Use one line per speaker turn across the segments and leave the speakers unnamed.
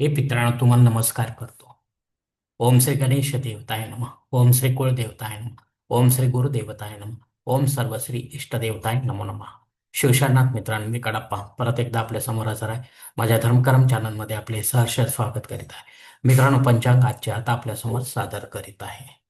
हे पित्रांनो तुम्हाला नमस्कार करतो. ओम श्री गणेश देवताय नम. ओम श्री कुळदेवताय नम. ओम श्री गुरुदेवताय नम. ओम सर्व श्री इष्टदेवताय नमो नमः. शिवशरनाथ मित्रांनो मी कडप्पा. परत एकदा आपल्यासमोर हजर आहे. माझ्या धर्मकर्म चॅनलमध्ये आपले सहर्ष स्वागत करीत आहे. मित्रांनो पंचांग आजच्या आता आपल्यासमोर सादर करीत आहे.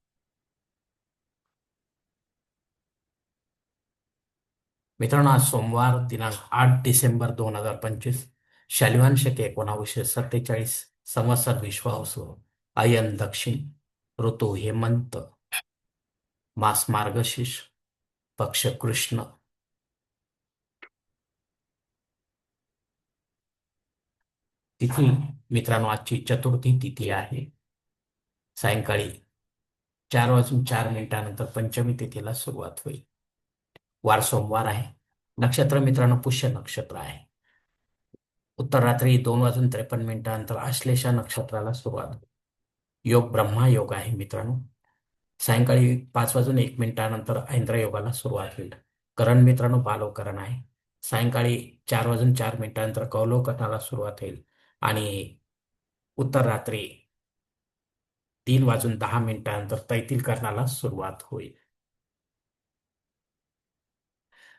मित्रांनो आज सोमवार दिनांक आठ डिसेंबर दोन हजार पंचवीस. शालिवान शके एकोणावीसशे सत्तेचाळीस संवत्सर विश्वावसु अयन दक्षिण ऋतू हेमंत मास मार्गशीर्ष पक्ष कृष्ण. तिथी मित्रांनो आजची चतुर्थी तिथी आहे. सायंकाळी चार वाजून चार मिनिटानंतर पंचमी तिथीला सुरुवात होईल. वार सोमवार आहे. नक्षत्र मित्रांनो पुष्य नक्षत्र आहे. उत्तर रात्री दोन वाजून त्रेपन्न मिनिटानंतर आश्लेषा नक्षत्राला सुरुवात. होईल योग ब्रह्मा योग आहे मित्रांनो. सायंकाळी पाच वाजून एक मिनिटानंतर ऐंद्र योगाला सुरुवात होईल. करण मित्रांनो बालोकरण आहे. सायंकाळी चार वाजून चार मिनिटानंतर कौलोकरणाला सुरुवात होईल. आणि उत्तर रात्री तीन वाजून दहा मिनिटानंतर तैतील करणाला सुरुवात होईल.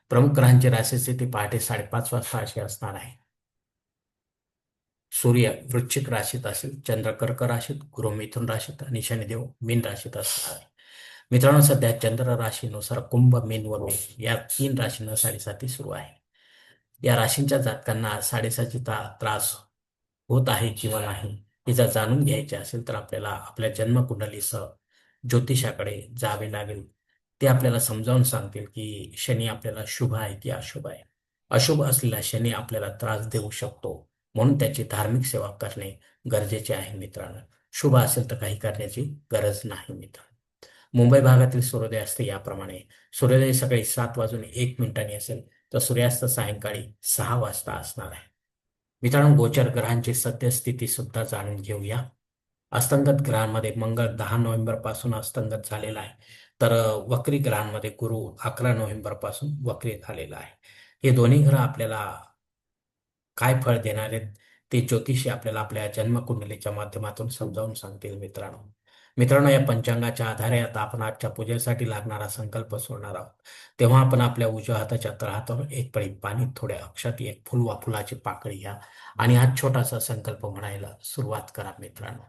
प्रमुख ग्रहांची राशी स्थिती पहाटे साडेपाच वाजता अशी असणार आहे. सूर्य वृश्चिक राशीत असेल चंद्र कर्क राशीत गुरु मिथुन राशीत आणि शनिदेव मीन राशीत असणार मित्रांनो सध्या चंद्र राशीनुसार कुंभ मीन व मीन या तीन राशींना साडेसाती सुरू आहे. या राशींच्या जातकांना साडेसातीचा त्रास होत आहे किंवा नाही हे जर जाणून घ्यायचे असेल तर आपल्याला आपल्या जन्मकुंडलीसह ज्योतिषाकडे जावे लागेल. ते आपल्याला समजावून सांगतील की शनी आपल्याला शुभ आहे की अशुभ आहे. अशुभ असलेला शनी आपल्याला त्रास देऊ शकतो. म्हणून त्याची धार्मिक सेवा करणे गरजेचे आहे मित्रांनो. शुभ असेल तर काही करण्याची गरज नाही मित्र मुंबई भागातील सूर्योदय असते याप्रमाणे. सूर्योदय सकाळी सात वाजून एक मिनिटांनी असेल तर सूर्यास्त सायंकाळी सहा वाजता असणार आहे. मित्रांनो गोचर ग्रहांची सद्यस्थिती सुद्धा जाणून घेऊया. अस्तंगत ग्रहांमध्ये मंगळ दहा नोव्हेंबरपासून अस्तंगत झालेला आहे. तर वक्री ग्रहांमध्ये गुरु अकरा नोव्हेंबरपासून वक्री झालेला आहे. हे दोन्ही ग्रह आपल्याला काय फळ देणार आहेत ते ज्योतिषी आपल्याला आपल्या जन्मकुंडलीच्या माध्यमातून समजावून सांगतील मित्रांनो. मित्रांनो या पंचांगाच्या आधारे आता आपण आजच्या पूजेसाठी लागणारा संकल्प सोडणार आहोत. तेव्हा आपण आपल्या उजव्या हाताच्या तळहातावर एक पळी पाणी थोड्या अक्षात एक फुल वा फुलाची पाकळी घ्या आणि हा छोटासा संकल्प म्हणायला सुरुवात करा मित्रांनो.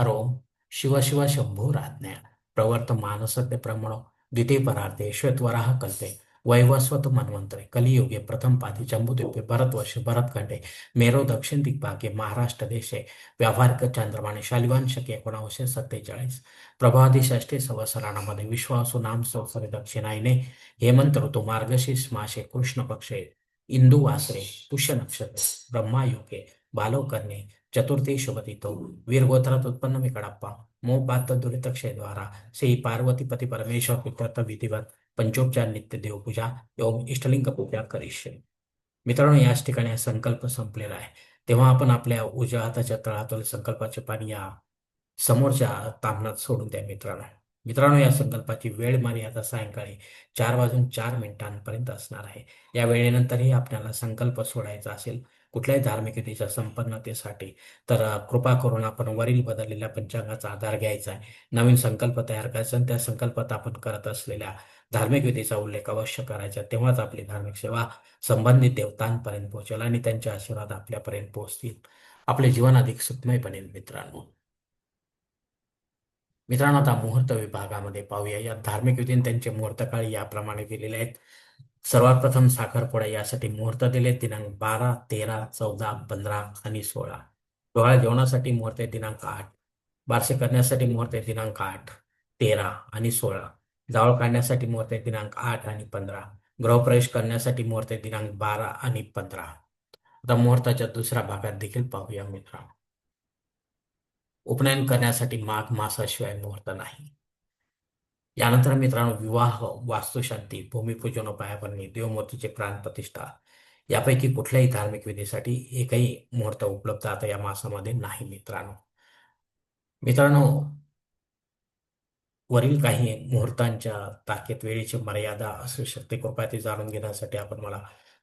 हरो शिव शिव शंभू राज्ञा. प्रवर्त मानसत्य प्रमण. द्वितीय परार्थे श्वेतवराह कल्पे. वैवस्वत मन्वंतरे कलियुगे प्रथम पादी जम्बुद्वीपे भरतवर्षे भरतखंडे मेरो दक्षिण दिग्भागे महाराष्ट्र देशे व्यावहारिक चंद्रमाने शालिवान शके एकोणावीसशे सत्तेचाळीस प्रभादी षष्ठी संवत्सराणामध्ये विश्वासू नाम संवत्सरे दक्षिणायने हेमंत ऋतू मार्गशीर्ष मासे कृष्ण पक्षे इंदू वासरे पुष्य नक्षत्र ब्रह्मायुगे बालोकर्णे चतुर्थी शुभतितो वीरगोत्रात उत्पन्न मी कडप्पा मोपात दुरितक्षे द्वारा श्री पार्वतीपती परमेश्वर पित्यर्थ विधिवत पंचोपचार नित्य देवपूजा एवं इष्टलिंग पूजा करिष्ये मित्रांनो याच ठिकाणी हा संकल्प संपलेला आहे. तेव्हा आपण आपल्या उजव्या हाताच्या तळातून संकल्पाचे पाणी या समोरच्या तामणात सोडून द्या मित्रांनो. मित्रांनो या संकल्पाची वेळ मर्यादा सायंकाळी चार वाजून चार मिनिटांपर्यंत असणार आहे. या वेळेनंतरही आपल्याला संकल्प सोडायचा असेल कुठल्याही धार्मिक संपन्नतेसाठी तर कृपा करून आपण वरील बदललेल्या पंचांगाचा आधार घ्यायचा आहे. नवीन संकल्प तयार करायचा आणि त्या संकल्पात आपण करत असलेल्या धार्मिक विधीचा उल्लेख अवश्य करायचा. तेव्हाच आपली धार्मिक सेवा संबंधित देवतांपर्यंत पोहोचेल आणि त्यांचे आशीर्वाद आपल्यापर्यंत पोहोचतील. आपले जीवन अधिक सुखमय बनेल मित्रांनो. मित्रांनो आता मुहूर्त विभागामध्ये पाहूया. या धार्मिक युतीने त्यांचे मुहूर्तकाळ याप्रमाणे दिलेले आहेत. सर्वात प्रथम साखरपुडा यासाठी मुहूर्त दिले. दिनांक बारा तेरा चौदा पंधरा आणि सोळा. डोळा जेवणासाठी मुहूर्त दिनांक आठ. बारसे करण्यासाठी मुहूर्त दिनांक आठ तेरा आणि सोळा. जावळ काढण्यासाठी मुहूर्त दिनांक आठ आणि पंधरा. गृहप्रवेश करण्यासाठी मुहूर्त दिनांक बारा आणि पंधरा. आता मुहूर्ताच्या दुसऱ्या भागात देखील पाहूया मित्रांनो उपनयन करण्यासाठी माघ मासाशिवाय मुहूर्त नाही. यानंतर मित्रांनो विवाह वास्तुशांती भूमिपूजन पायाभरणी देवमूर्तीचे प्राण प्रतिष्ठा यापैकी कुठल्याही धार्मिक विधीसाठी एकही मुहूर्त उपलब्ध आता या मासामध्ये नाही मित्रांनो. मित्रांनो वरील काही मुहूर्तांच्या ताकेत वेळेची मर्यादा असू शकते. कृपया ते जाणून घेण्यासाठी आपण मला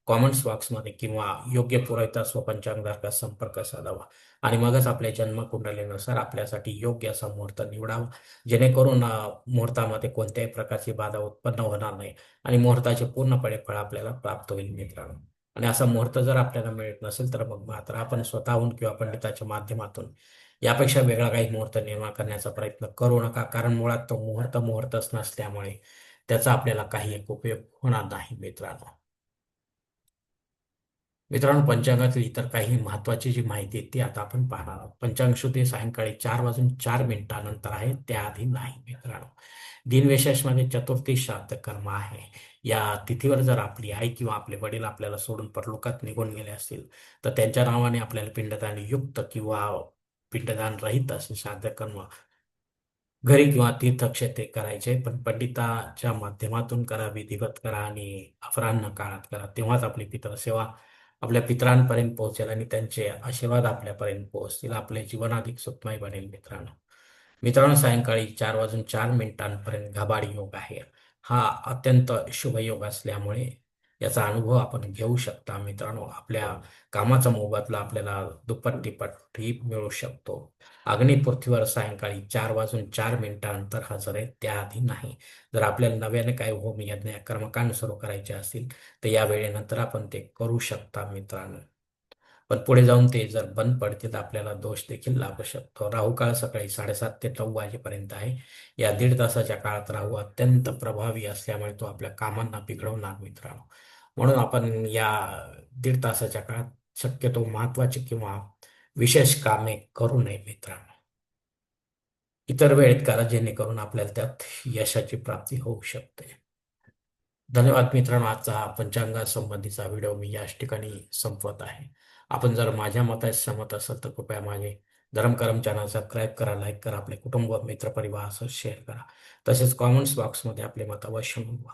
कॉमेंट्स बॉक्समध्ये किंवा योग्य पुरवठा स्वपंचांगारका संपर्क साधावा आणि मगच आपल्या जन्मकुंडलीनुसार आपल्यासाठी योग्य असा मुहूर्त निवडावा. जेणेकरून मुहूर्तामध्ये कोणत्याही प्रकारची बाधा उत्पन्न होणार नाही आणि मुहूर्ताचे पूर्णपणे फळ आपल्याला प्राप्त होईल मित्रांनो. आणि असा मुहूर्त जर आपल्याला मिळत नसेल तर मग मात्र आपण स्वतःहून किंवा पंडिताच्या माध्यमातून यापेक्षा वेगळा काही मुहूर्त निर्माण करण्याचा प्रयत्न करू नका कारण मुळात तो मुहूर्त मुहूर्तच नसल्यामुळे त्याचा आपल्याला काही एक उपयोग होणार नाही मित्रांनो. मित्रांनो पंचांगातील इतर काही महत्वाची जी माहिती आहे ती आता आपण पाहणार आहोत. पंचांग शुद्धी सायंकाळी चार वाजून चार मिनिटानंतर आहे त्याआधी नाही मित्रांनो. दिनविशेषमध्ये चतुर्थी श्राद्ध कर्म आहे. या तिथीवर जर आपली आई किंवा आपले वडील आपल्याला सोडून परलोकात निघून गेले असतील तर त्यांच्या नावाने आपल्याला पिंडदान युक्त किंवा पिंडदान रहित असे श्राद्ध कर्म घरी किंवा तीर्थक्षेत्रे करायचे पण पंडिताच्या माध्यमातून करा विधिवत करा आणि अपराह्न काळात करा. तेव्हाच आपली पितृसेवा आपल्या पितरांपर्यंत पोहोचेल आणि त्यांचे आशीर्वाद आपल्यापर्यंत पोहोचतील. आपले जीवन अधिक सुखमय बनेल मित्रांनो. मित्रांनो सायंकाळी चार वाजून चार मिनिटांपर्यंत घबाड योग आहे. हा अत्यंत शुभ योग असल्यामुळे याचा अनुभव आपण घेऊ शकता मित्रांनो. आपल्या कामाचा मोबदला आपल्याला दुप्पट तिप्पटही मिळू शकतो. अग्नी पृथ्वीवर सायंकाळी चार वाजून चार मिनिटांतर हजर आहे त्याआधी नाही. जर आपल्याला नव्याने काही होम यज्ञ कर्मकांड सुरू करायचे असतील तर या वेळेनंतर आपण ते करू शकता मित्रांनो. पण पुढे जाऊन ते जर बंद पडते तर आपल्याला दोष देखील लागू शकतो. राहू काळ सकाळी साडेसात ते नऊ वाजेपर्यंत आहे. या दीड तासाच्या काळात राहू अत्यंत प्रभावी असल्यामुळे तो आपल्या कामांना बिघडवणार मित्रांनो. म्हणून आपण या दीड तासाच्या काळात शक्यतो महत्वाची किंवा विशेष कामे करू नये मित्रांनो. इतर वेळेत करा जेणेकरून आपल्याला त्यात यशाची प्राप्ती होऊ शकते. धन्यवाद मित्रांनो. आजचा हा पंचांगासंबंधीचा व्हिडिओ मी याच ठिकाणी संपवत आहे. आपण जर माझ्या मताशी सहमत असाल तर कृपया माझे धर्मकरम चॅनल सबस्क्राईब करा लाईक करा आपले कुटुंब मित्रपरिवार असं शेअर करा. तसेच कॉमेंट्स बॉक्समध्ये आपले मत अवश्य नोंदवा.